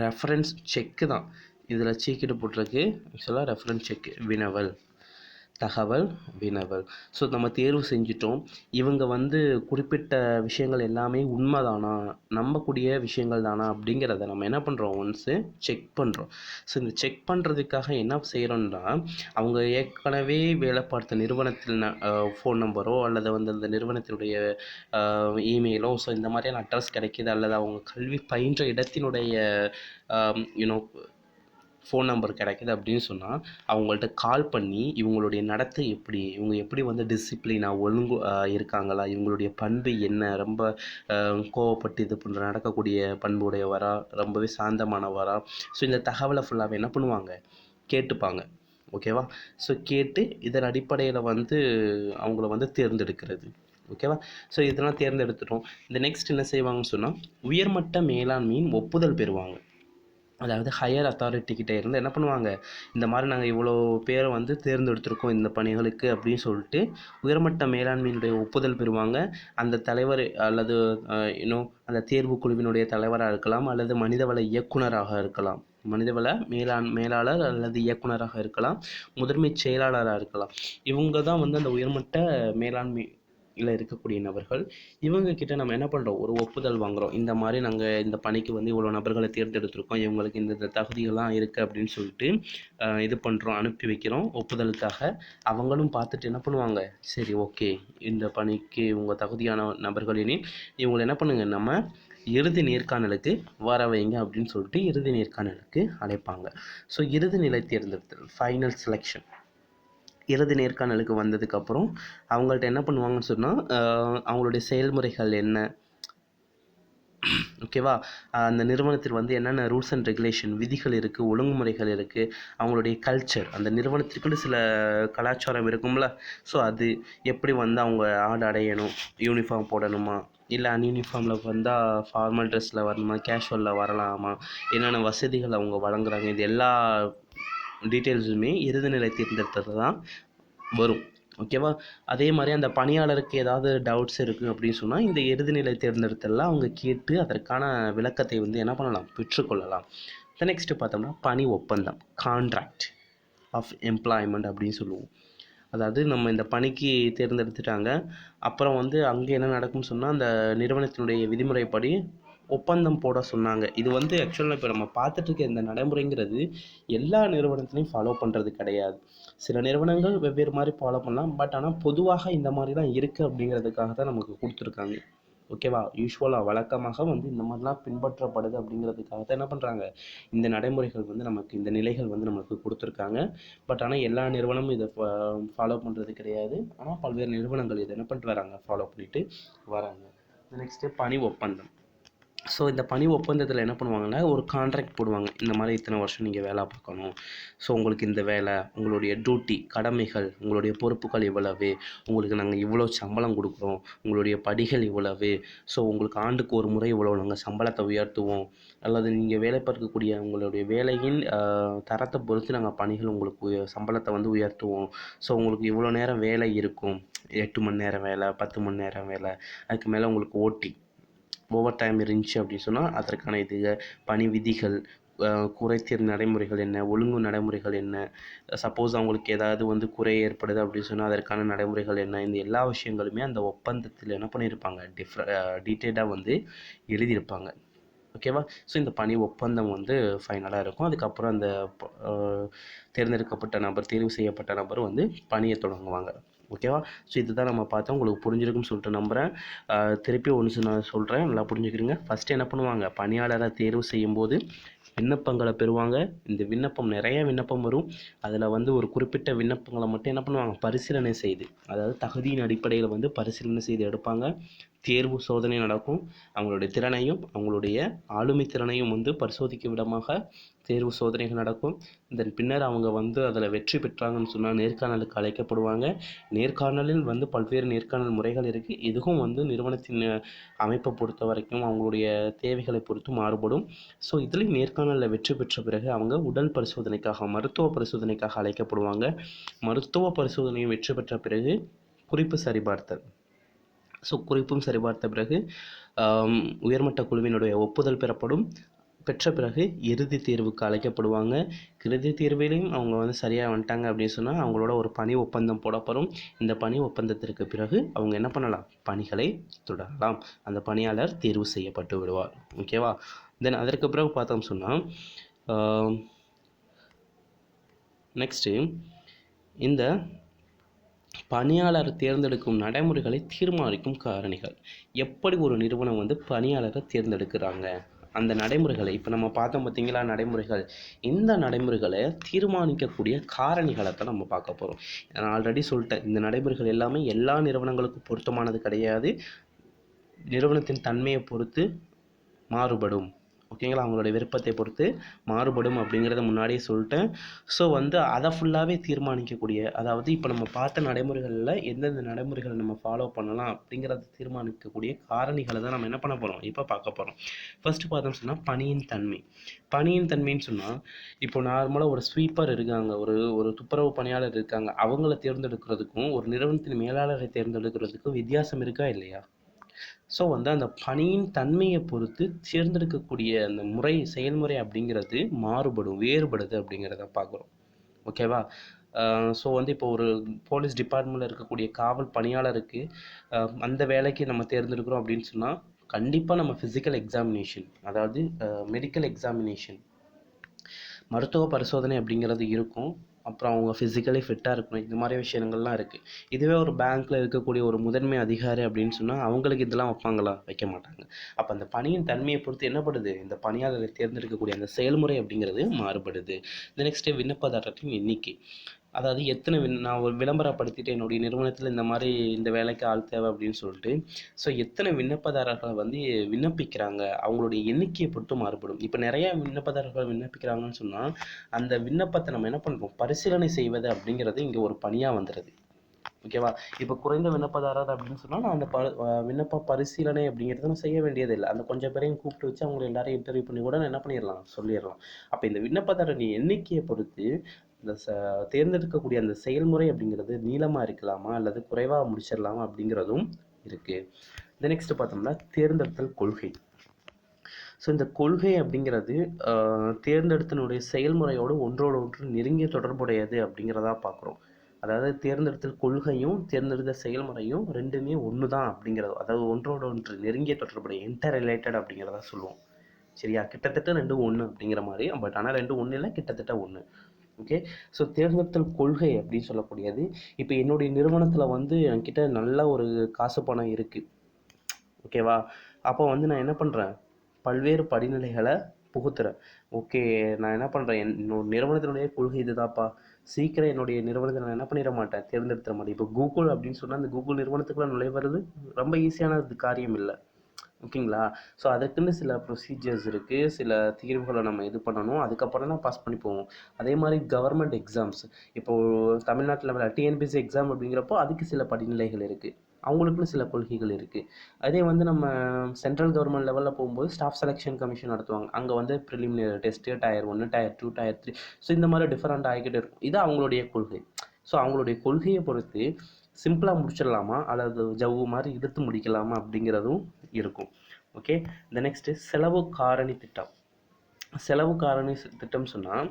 A: ரெஃபரன்ஸ் செக்கு தான். இதில் சீக்கிட்டு போட்டிருக்கு. ஆக்சுவலாக ரெஃபரன்ஸ் செக் வினவல். தகவல் வினவல். ஸோ நம்ம தேர்வு செஞ்சிட்டோம். இவங்க வந்து குறிப்பிட்ட விஷயங்கள் எல்லாமே உண்மைதானா? நம்பக்கூடிய விஷயங்கள் தானா? அப்படிங்கிறத நம்ம என்ன பண்ணுறோம் ஒன்ஸு செக் பண்ணுறோம் ஸோ இந்த செக் பண்ணுறதுக்காக என்ன செய்கிறோன்னா அவங்க ஏற்கனவே வேலை பார்த்த நிறுவனத்தில் ஃபோன் நம்பரோ அல்லது வந்து அந்த நிறுவனத்தினுடைய இமெயிலோ ஸோ இந்த மாதிரியான அட்ரஸ் கிடைக்கிது அல்லது அவங்க கல்வி பயின்ற இடத்தினுடைய யூனோ ஃபோன் நம்பர் கிடைக்குது அப்படின்னு சொன்னால் அவங்கள்ட்ட கால் பண்ணி இவங்களுடைய நடத்தை எப்படி? இவங்க எப்படி வந்து டிசிப்ளினாக ஒழுங்கு இருக்காங்களா? இவங்களுடைய பண்பு என்ன? ரொம்ப கோவப்பட்டு இது பண்ணுற நடக்கக்கூடிய பண்புடையவரா? ரொம்பவே சாந்தமானவரா? ஸோ இந்த தகவலை ஃபுல்லாகவே என்ன பண்ணுவாங்க? கேட்டுப்பாங்க. ஓகேவா ஸோ கேட்டு இதன் அடிப்படையில் வந்து அவங்கள வந்து தேர்ந்தெடுக்கிறது. ஓகேவா ஸோ இதெல்லாம் தேர்ந்தெடுத்துட்டோம். இந்த நெக்ஸ்ட் என்ன செய்வாங்கன்னு சொன்னால் உயர்மட்ட மேலாண்மையின் ஒப்புதல் பெறுவாங்க. அதாவது ஹையர் அத்தாரிட்டிக்கிட்ட இருந்து என்ன பண்ணுவாங்க? இந்த மாதிரி நாங்கள் இவ்வளோ பேரை வந்து தேர்ந்தெடுத்திருக்கோம் இந்த பணிகளுக்கு அப்படின்னு சொல்லிட்டு உயர்மட்ட மேலாண்மையினுடைய ஒப்புதல் பெறுவாங்க. அந்த தலைவர் அல்லது இன்னும் அந்த தேர்வு குழுவினுடைய தலைவராக இருக்கலாம் அல்லது மனிதவள இயக்குனராக இருக்கலாம். மனிதவள மேலாண் மேலாளர் அல்லது இயக்குனராக இருக்கலாம். முதன்மை செயலாளராக இருக்கலாம். இவங்க தான் வந்து அந்த உயர்மட்ட மேலாண்மை இல்லை இருக்கக்கூடிய நபர்கள் இவங்க கிட்ட நம்ம என்ன பண்ணுறோம் ஒரு ஒப்புதல் வாங்குறோம். இந்த மாதிரி நாங்கள் இந்த பணிக்கு வந்து இவ்வளோ நபர்களை தேர்ந்தெடுத்திருக்கோம். இவங்களுக்கு இந்த இந்த தகுதிகள்லாம் இருக்குது அப்படின்னு சொல்லிட்டு இது பண்ணுறோம் அனுப்பி வைக்கிறோம். ஒப்புதலுக்காக அவங்களும் பார்த்துட்டு என்ன பண்ணுவாங்க? சரி ஓகே. இந்த பணிக்கு இவங்க தகுதியான நபர்கள் இனி இவங்களை என்ன பண்ணுங்க? நம்ம இறுதி நேர்காணலுக்கு வர வைங்க அப்படின்னு சொல்லிட்டு இறுதி நேர்காணலுக்கு அழைப்பாங்க. ஸோ இறுதி நிலை தேர்ந்தெடுத்தல் ஃபைனல் செலெக்ஷன் இறுதி நேர்காணலுக்கு வந்ததுக்கப்புறம் அவங்கள்ட்ட என்ன பண்ணுவாங்கன்னு சொன்னால் அவங்களுடைய செயல்முறைகள் என்ன? ஓகேவா அந்த நிறுவனத்தில் வந்து என்னென்ன ரூல்ஸ் அண்ட் ரெகுலேஷன் விதிகள் இருக்குது ஒழுங்குமுறைகள் இருக்குது அவங்களுடைய கல்ச்சர் அந்த நிறுவனத்திற்குன்னு சில கலாச்சாரம் இருக்கும்ல. ஸோ அது எப்படி வந்து அவங்க ஆடு அடையணும் யூனிஃபார்ம் போடணுமா? இல்லை அன்யூனிஃபார்மில் வந்தால் ஃபார்மல் ட்ரெஸ்ஸில் வரணுமா? கேஷுவலில் வரலாமா? என்னென்ன வசதிகள் அவங்க வழங்குறாங்க? இது எல்லா டீட்டெயில்ஸுமே இறுதிநிலை தேர்ந்தெடுத்தது தான் வரும் ஓகேவா அதே மாதிரி அந்த பணியாளருக்கு ஏதாவது டவுட்ஸ் இருக்குது அப்படின்னு சொன்னால் இந்த இறுதிநிலை தேர்ந்தெடுத்தெல்லாம் அவங்க கேட்டு அதற்கான விளக்கத்தை வந்து என்ன பண்ணலாம்? பெற்றுக்கொள்ளலாம். நெக்ஸ்ட்டு பார்த்தோம்னா பணி ஒப்பந்தம் கான்ட்ராக்ட் ஆஃப் எம்ப்ளாய்மெண்ட் அப்படின்னு சொல்லுவோம். அதாவது நம்ம இந்த பணிக்கு தேர்ந்தெடுத்துட்டாங்க அப்புறம் வந்து அங்கே என்ன நடக்கும்னு சொன்னால் அந்த நிறுவனத்தினுடைய விதிமுறைப்படி ஒப்பந்தம் போட சொன்னாங்க. இது வந்து ஆக்சுவலாக இப்போ நம்ம பார்த்துட்டு இருக்க இந்த நடைமுறைங்கிறது எல்லா நிறுவனத்துலையும் ஃபாலோ பண்ணுறது கிடையாது. சில நிறுவனங்கள் வெவ்வேறு மாதிரி ஃபாலோ பண்ணலாம். பட் ஆனால் பொதுவாக இந்த மாதிரி தான் இருக்குது அப்படிங்கிறதுக்காக தான் நமக்கு கொடுத்துருக்காங்க. ஓகேவா யூஸ்வலாக வழக்கமாக வந்து இந்த மாதிரிலாம் பின்பற்றப்படுது அப்படிங்கிறதுக்காக தான் என்ன பண்ணுறாங்க இந்த நடைமுறைகள் வந்து நமக்கு இந்த நிலைகள் வந்து நமக்கு கொடுத்துருக்காங்க. பட் ஆனால் எல்லா நிறுவனமும் இதை ஃபாலோ பண்ணுறது கிடையாது. ஆனால் பல்வேறு நிறுவனங்கள் இதை என்ன பண்ணிட்டு வராங்க? ஃபாலோ பண்ணிட்டு வராங்க. நெக்ஸ்ட்டு பணி ஒப்பந்தம். ஸோ இந்த பணி ஒப்பந்தத்தில் என்ன பண்ணுவாங்கன்னா ஒரு கான்ட்ராக்ட் போடுவாங்க. இந்த மாதிரி இத்தனை வருஷம் நீங்கள் வேலை பார்க்கணும். ஸோ உங்களுக்கு இந்த வேலை உங்களுடைய டியூட்டி கடமைகள் உங்களுடைய பொறுப்புகள் இவ்வளவு உங்களுக்கு நாங்கள் இவ்வளோ சம்பளம் கொடுக்குறோம் உங்களுடைய படிகள் இவ்வளவு ஸோ உங்களுக்கு ஆண்டுக்கு ஒரு முறை இவ்வளோ நாங்கள் சம்பளத்தை உயர்த்துவோம். அல்லது நீங்கள் வேலை பார்க்கக்கூடிய உங்களுடைய வேலையின் தரத்தை பொறுத்து நாங்கள் பணிகள் உங்களுக்கு சம்பளத்தை வந்து உயர்த்துவோம். ஸோ உங்களுக்கு இவ்வளோ நேரம் வேலை இருக்கும். எட்டு மணி நேரம் வேலை பத்து மணி நேரம் வேலை அதுக்கு மேலே உங்களுக்கு ஓட்டி. ஓவர் டைம் இருந்துச்சு அப்படின்னு சொன்னால் அதற்கான இது பணி விதிகள் குறைத்தீர் நடைமுறைகள் என்ன ஒழுங்கு நடைமுறைகள் என்ன சப்போஸ் அவங்களுக்கு ஏதாவது வந்து குறை ஏற்படுது அப்படின்னு சொன்னால் அதற்கான நடைமுறைகள் என்ன இந்த எல்லா விஷயங்களுமே அந்த ஒப்பந்தத்தில் என்ன பண்ணியிருப்பாங்க டிஃப்ர டீட்டெயிலாக வந்து எழுதியிருப்பாங்க. ஓகேவா ஸோ இந்த பணி ஒப்பந்தம் வந்து ஃபைனலாக இருக்கும். அதுக்கப்புறம் அந்த தேர்ந்தெடுக்கப்பட்ட நபர் தேர்வு செய்யப்பட்ட நபர் வந்து பணியை தொடங்குவாங்க. ஓகேவா ஸோ இதுதான் நம்ம பார்த்தோம். உங்களுக்கு புரிஞ்சிருக்கும்னு சொல்லிட்டு நம்புகிறேன் திருப்பி ஒன்று நான் சொல்கிறேன் நல்லா புரிஞ்சுக்கிறீங்க. ஃபஸ்ட்டு என்ன பண்ணுவாங்க? பணியாளரை தேர்வு செய்யும்போது விண்ணப்பங்களை பெறுவாங்க. இந்த விண்ணப்பம் நிறைய விண்ணப்பம் வரும். அதில் வந்து ஒரு குறிப்பிட்ட விண்ணப்பங்களை மட்டும் என்ன பண்ணுவாங்க? பரிசீலனை செய்து அதாவது தகுதியின் அடிப்படையில் வந்து பரிசீலனை செய்து எடுப்பாங்க. தேர்வு சோதனை நடக்கும். அவங்களுடைய திறனையும் அவங்களுடைய ஆளுமை திறனையும் வந்து பரிசோதிக்கும் விதமாக தேர்வு சோதனைகள் நடக்கும். இதன் பின்னர் அவங்க வந்து அதில் வெற்றி பெற்றாங்கன்னு சொன்னால் நேர்காணலுக்கு அழைக்கப்படுவாங்க. நேர்காணலில் வந்து பல்வேறு நேர்காணல் முறைகள் இருக்குது இதுவும் வந்து நிறுவனத்தின் அமைப்பை பொறுத்த வரைக்கும் அவங்களுடைய தேவைகளை பொறுத்து மாறுபடும். ஸோ இதில் நேர்காணலில் வெற்றி பெற்ற பிறகு அவங்க உடல் பரிசோதனைக்காக மருத்துவ பரிசோதனைக்காக அழைக்கப்படுவாங்க. மருத்துவ பரிசோதனையும் வெற்றி பெற்ற பிறகு குறிப்பு சரிபார்த்தல். ஸோ குறிப்பும் சரிபார்த்த பிறகு உயர்மட்ட குழுவினுடைய ஒப்புதல் பெறப்படும். பெற்ற பிறகு இறுதி தேர்வுக்கு அழைக்கப்படுவாங்க. இறுதி தேர்விலையும் அவங்க வந்து சரியாக வந்துட்டாங்க அப்படின்னு சொன்னால் அவங்களோட ஒரு பணி ஒப்பந்தம் போடப்படும். இந்த பணி ஒப்பந்தத்திற்கு பிறகு அவங்க என்ன பண்ணலாம்? பணிகளை தொடரலாம். அந்த பணியாளர் தேர்வு செய்யப்பட்டு விடுவார். ஓகேவா தென் அதற்கு பிறகு பார்த்தோம் சொன்னால் நெக்ஸ்ட்டு இந்த பணியாளர் தேர்ந்தெடுக்கும் நடைமுறைகளை தீர்மானிக்கும் காரணிகள். எப்படி ஒரு நிறுவனம் வந்து பணியாளரை தேர்ந்தெடுக்கிறாங்க? அந்த நடைமுறைகளை இப்போ நம்ம பார்த்தோம் பார்த்தீங்களா நடைமுறைகள். இந்த நடைமுறைகளை தீர்மானிக்கக்கூடிய காரணிகளை தான் நம்ம பார்க்க போகிறோம் நான் ஆல்ரெடி சொல்லிட்டேன் இந்த நடைமுறைகள் எல்லாமே எல்லா நிறுவனங்களுக்கும் பொருத்தமானது கிடையாது. நிறுவனத்தின் தன்மையை பொறுத்து மாறுபடும். ஓகேங்களா அவங்களுடைய விருப்பத்தை பொறுத்து மாறுபடும் அப்படிங்கிறத முன்னாடியே சொல்லிட்டேன். ஸோ வந்து அதை ஃபுல்லாகவே தீர்மானிக்கக்கூடிய அதாவது இப்போ நம்ம பார்த்த நடைமுறைகளில் எந்தெந்த நடைமுறைகளை நம்ம ஃபாலோ பண்ணலாம் அப்படிங்கிறத தீர்மானிக்கக்கூடிய காரணிகளை தான் நம்ம என்ன பண்ண போகிறோம் இப்போ பார்க்க போகிறோம் ஃபஸ்ட்டு பார்த்தோம்னு சொன்னால் பனியின் தன்மை. பனியின் தன்மைன்னு சொன்னால் இப்போ நார்மலாக ஒரு ஸ்வீப்பர் இருக்காங்க ஒரு ஒரு துப்புரவு பணியாளர் இருக்காங்க. அவங்கள தேர்ந்தெடுக்கிறதுக்கும் ஒரு நிறுவனத்தின் மேலாளரை தேர்ந்தெடுக்கிறதுக்கும் வித்தியாசம் இருக்கா இல்லையா? ஸோ வந்து அந்த பணியின் தன்மையை பொறுத்து தேர்ந்தெடுக்கக்கூடிய அந்த முறை செயல்முறை அப்படிங்கிறது மாறுபடும் வேறுபடுது அப்படிங்கிறத பார்க்குறோம். ஓகேவா ஸோ வந்து இப்போ ஒரு போலீஸ் டிபார்ட்மெண்ட்டில் இருக்கக்கூடிய காவல் பணியாளருக்கு அந்த வேலைக்கு நம்ம தேர்ந்தெடுக்கிறோம் அப்படின்னு சொன்னால் கண்டிப்பாக நம்ம ஃபிசிக்கல் எக்ஸாமினேஷன் அதாவது மெடிக்கல் எக்ஸாமினேஷன் மருத்துவ பரிசோதனை அப்படிங்கிறது இருக்கும். அப்புறம் அவங்க ஃபிசிக்கலி ஃபிட்டாக இருக்கணும். இந்த மாதிரி விஷயங்கள்லாம் இருக்குது இதுவே ஒரு பேங்க்கில் இருக்கக்கூடிய ஒரு முதன்மை அதிகாரி அப்படின்னு சொன்னால் அவங்களுக்கு இதெல்லாம் வைப்பாங்களா? வைக்க மாட்டாங்க. அப்போ அந்த பணியின் தன்மையை பொறுத்து என்னப்படுது இந்த பணியாளரை தேர்ந்தெடுக்கக்கூடிய அந்த செயல்முறை அப்படிங்கிறது மாறுபடுது. இந்த நெக்ஸ்ட்டு விண்ணப்பதாரத்தின் எண்ணிக்கை. அதாவது எத்தனை நான் ஒரு விளம்பரப்படுத்திட்டு என்னுடைய நிறுவனத்தில் இந்த மாதிரி இந்த வேலைக்கு ஆள் தேவை அப்படின்னு சொல்லிட்டு ஸோ எத்தனை விண்ணப்பதாரர்கள் வந்து விண்ணப்பிக்கிறாங்க அவங்களுடைய எண்ணிக்கையை பொறுத்து மாறுபடும். இப்போ நிறைய விண்ணப்பதாரர்கள் விண்ணப்பிக்கிறாங்கன்னு சொன்னால் அந்த விண்ணப்பத்தை நம்ம என்ன பண்ணுறோம் பரிசீலனை செய்வது அப்படிங்கிறது இங்கே ஒரு பணியாக வந்துடுது ஓகேவா இப்போ குறைந்த விண்ணப்பதாரர் அப்படின்னு சொன்னால் நான் அந்த ப விண்ணப்ப பரிசீலனை அப்படிங்கிறத நான் செய்ய வேண்டியதில்லை. அந்த கொஞ்சம் பேரையும் கூப்பிட்டு வச்சு அவங்களை எல்லாரையும் இன்டர்வியூ பண்ணி கூட நான் என்ன பண்ணிடலாம்? சொல்லிடலாம். அப்போ இந்த விண்ணப்பதாரர் எண்ணிக்கையை பொறுத்து இந்த ச தேர்ந்தெடுக்கக்கூடிய அந்த செயல்முறை அப்படிங்கிறது நீளமாக இருக்கலாமா அல்லது குறைவாக முடிச்சிடலாமா அப்படிங்கிறதும் இருக்குது இந்த நெக்ஸ்ட் பார்த்தோம்னா தேர்ந்தெடுத்தல் கொள்கை. ஸோ இந்த கொள்கை அப்படிங்கிறது தேர்ந்தெடுத்தனுடைய செயல்முறையோடு ஒன்றோடு ஒன்று நெருங்கிய தொடர்புடையது அப்படிங்கிறதா பார்க்குறோம். அதாவது தேர்ந்தெடுத்தல் கொள்கையும் தேர்ந்தெடுத்த செயல்முறையும் ரெண்டுமே ஒன்று தான் அப்படிங்கிறது. அதாவது ஒன்றோடு ஒன்று நெருங்கிய தொடர்புடைய இன்டர் ரிலேட்டட் அப்படிங்கிறதா சொல்லுவோம். சரியா? கிட்டத்தட்ட ரெண்டும் ஒன்று அப்படிங்கிற மாதிரி. பட் ஆனால் ரெண்டும் ஒன்று இல்லை கிட்டத்தட்ட ஒன்று ஓகே ஸோ தேர்ந்தெடுத்தல் கொள்கை அப்படின்னு சொல்லக்கூடியது. இப்போ என்னுடைய நிறுவனத்தில் வந்து என்கிட்ட நல்ல ஒரு காசு பணம் இருக்குது ஓகேவா அப்போ வந்து நான் என்ன பண்ணுறேன் பல்வேறு படிநிலைகளை புகுத்துறேன். ஓகே நான் என்ன பண்ணுறேன் என்னோட நிறுவனத்தினுடைய கொள்கை இதுதான்ப்பா சீக்கிரம் என்னுடைய நிறுவனத்தை நான் என்ன பண்ணிட மாட்டேன்? தேர்ந்தெடுத்துட மாட்டேன். இப்போ கூகுள் அப்படின்னு சொன்னால் அந்த கூகுள் நிறுவனத்துக்குள்ளே நுழைவது ரொம்ப ஈஸியான காரியம் இல்லை. ஓகேங்களா? ஸோ அதுக்குன்னு சில ப்ரொசீஜர்ஸ் இருக்குது சில தீர்வுகளை நம்ம இது பண்ணணும். அதுக்கப்புறம் தான் பாஸ் பண்ணி போவோம். அதே மாதிரி கவர்மெண்ட் எக்ஸாம்ஸ் இப்போது தமிழ்நாட்டில் டிஎன்பிஎஸ்சி எக்ஸாம் அப்படிங்கிறப்போ அதுக்கு சில படிநிலைகள் இருக்குது அவங்களுக்குன்னு சில கொள்கைகள் இருக்குது அதே வந்து நம்ம சென்ட்ரல் கவர்மெண்ட் லெவலில் போகும்போது ஸ்டாஃப் செலெக்ஷன் கமிஷன் நடத்துவாங்க. அங்கே வந்து ப்ரிலிமினரி டெஸ்ட்டு டயர் ஒன்று tier two tier three so இந்த மாதிரி டிஃப்ரெண்ட் ஆகிக்கிட்டே இருக்கும். இது அவங்களுடைய கொள்கை. ஸோ அவங்களுடைய கொள்கையை பொறுத்து சிம்பிளாக முடிச்சிடலாமா? அல்லது ஜவ்வு மாதிரி இழுத்து முடிக்கலாமா? அப்படிங்கிறதும் இருக்கும். ஓகே இந்த நெக்ஸ்ட்டு செலவு காரணி திட்டம். செலவு காரணி திட்டம் சொன்னால்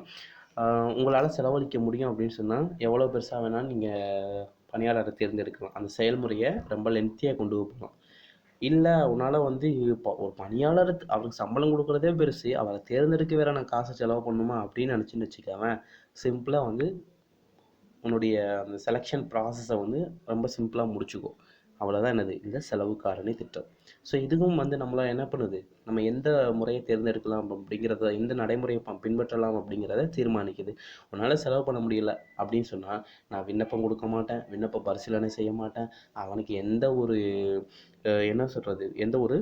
A: உங்களால் செலவழிக்க முடியும் அப்படின்னு சொன்னால் எவ்வளோ பெருசாக வேணாலும் நீங்கள் பணியாளரை தேர்ந்தெடுக்கலாம். அந்த செயல்முறையை ரொம்ப லென்த்தியாக கொண்டு போகலாம் இல்லை உன்னால் வந்து இப்போ ஒரு பணியாளர் அவருக்கு சம்பளம் கொடுக்குறதே பெருசு அவரை தேர்ந்தெடுக்க வேற நான் காசை செலவு பண்ணுமா அப்படின்னு நினச்சின்னு வச்சுக்கவேன் சிம்பிளாக வந்து உன்னுடைய அந்த செலெக்ஷன் ப்ராசஸை வந்து ரொம்ப சிம்பிளாக முடிச்சுக்கோ. அவ்வளோதான் என்னது? இந்த செலவு காரணி திட்டம். ஸோ இதுவும் வந்து நம்மள என்ன பண்ணுது? நம்ம எந்த முறையை தேர்ந்தெடுக்கலாம் அப்படிங்கிறத எந்த நடைமுறையை ப- பின்பற்றலாம் அப்படிங்கிறத தீர்மானிக்குது. உன்னால் செலவு பண்ண முடியல அப்படின்னு சொன்னால் நான் விண்ணப்பம் கொடுக்க மாட்டேன் விண்ணப்ப பரிசீலனை செய்ய மாட்டேன். அவனுக்கு எந்த ஒரு என்ன சொல்கிறது எந்த ஒரு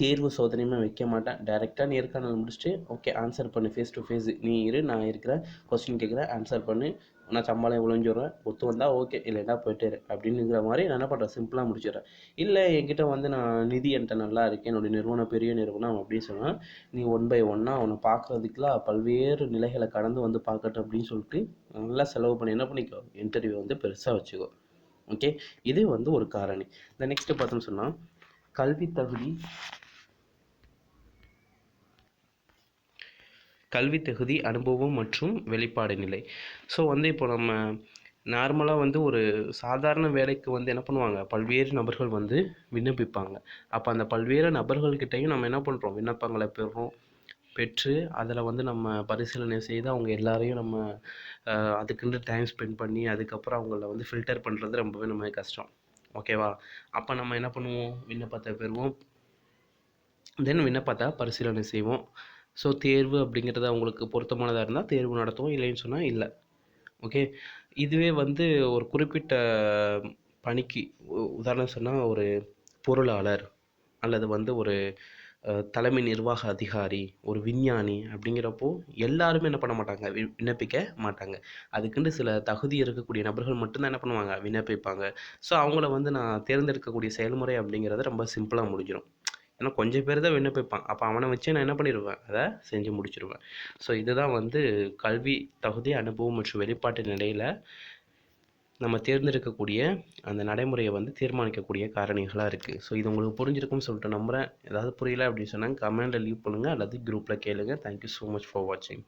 A: தேர்வு சோதனையுமே வைக்க மாட்டேன். டைரெக்டாக நேர்காணல் முடிச்சுட்டு ஓகே ஆன்சர் பண்ணு. ஃபேஸ் டு ஃபேஸ் நீ இரு நான் இருக்கிறேன் கொஸ்டின் கேட்குறேன் ஆன்சர் பண்ணு. நான் சம்பளம் எவ்வளோன்னு ஒத்து வந்தால் ஓகே இல்லைன்னா போயிட்டு அப்படின்னுங்கிற மாதிரி நான் என்ன பண்ணுறேன் சிம்பிளாக முடிச்சிடுறேன். இல்லை என்கிட்ட வந்து நான் நிதி என்கிட்ட நல்லா இருக்கேன். என்னுடைய நிறுவனம் பெரிய நிறுவனம் அப்படின்னு சொன்னால் நீ ஒன் பை ஒன்னாக அவனை பார்க்குறதுக்குலாம் பல்வேறு நிலைகளை கடந்து வந்து பார்க்கட்டும் அப்படின்னு சொல்லிட்டு நல்லா செலவு பண்ணி என்ன பண்ணிக்கோ? இன்டர்வியூ வந்து பெருசாக வச்சுக்கோ. ஓகே இது வந்து ஒரு காரணி. இந்த நெக்ஸ்ட்டு பார்த்தோம்னு சொன்னால் கல்வி தகுதி கல்வி தகுதி அனுபவம் மற்றும் வெளிப்பாடு நிலை. ஸோ வந்து இப்போ நம்ம நார்மலாக வந்து ஒரு சாதாரண வேலைக்கு வந்து என்ன பண்ணுவாங்க? பல்வேறு நபர்கள் வந்து விண்ணப்பிப்பாங்க. அப்போ அந்த பல்வேறு நபர்கள்கிட்டையும் நம்ம என்ன பண்ணுறோம் விண்ணப்பங்களை பெறுறோம் பெற்று அதில் வந்து நம்ம பரிசீலனை செய்து அவங்க எல்லாரையும் நம்ம அதுக்குன்னு டைம் ஸ்பெண்ட் பண்ணி அதுக்கப்புறம் அவங்கள வந்து ஃபில்டர் பண்ணுறது ரொம்பவே நம்ம கஷ்டம். ஓகேவா அப்போ நம்ம என்ன பண்ணுவோம்? விண்ணப்பத்தை பெறுவோம். தென் விண்ணப்பத்தை பரிசீலனை செய்வோம். ஸோ தேர்வு அப்படிங்கிறது அவங்களுக்கு பொருத்தமானதாக இருந்தால் தேர்வு நடத்துவோம் இல்லைன்னு சொன்னால் இல்லை. ஓகே இதுவே வந்து ஒரு குறிப்பிட்ட பணிக்கு உ- உதாரணம் சொன்னால் ஒரு பொருளாளர் அல்லது வந்து ஒரு தலைமை நிர்வாக அதிகாரி ஒரு விஞ்ஞானி அப்படிங்கிறப்போ எல்லாருமே என்ன பண்ண மாட்டாங்க? வி- விண்ணப்பிக்க மாட்டாங்க. அதுக்குன்னு சில தகுதி இருக்கக்கூடிய நபர்கள் மட்டும்தான் என்ன பண்ணுவாங்க? விண்ணப்பிப்பாங்க. ஸோ அவங்கள வந்து நான் தேர்ந்தெடுக்கக்கூடிய செயல்முறை அப்படிங்கிறது ரொம்ப சிம்பிளாக முடிஞ்சிடும் ஏன்னா கொஞ்சம் பேர் தான் விண்ணப்பிப்பான். அப்போ அவனை வச்சு நான் என்ன பண்ணிடுவேன் அதை செஞ்சு முடிச்சிடுவேன் ஸோ இதுதான் வந்து கல்வி தகுதி அனுபவம் மற்றும் வெளிப்பாட்டு நிலையில் நம்ம தேர்ந்தெடுக்கக்கூடிய அந்த நடைமுறையை வந்து தீர்மானிக்கக்கூடிய காரணிகளாக இருக்குது ஸோ இது உங்களுக்கு புரிஞ்சிருக்கும்னு சொல்லிட்டு நம்புகிறேன் ஏதாவது புரியல அப்படின்னு சொன்னால் கமெண்டில் லீவ் பண்ணுங்கள் அல்லது குரூப்பில் கேளுங்க. தேங்க்யூ ஸோ மச் ஃபார் வாட்சிங்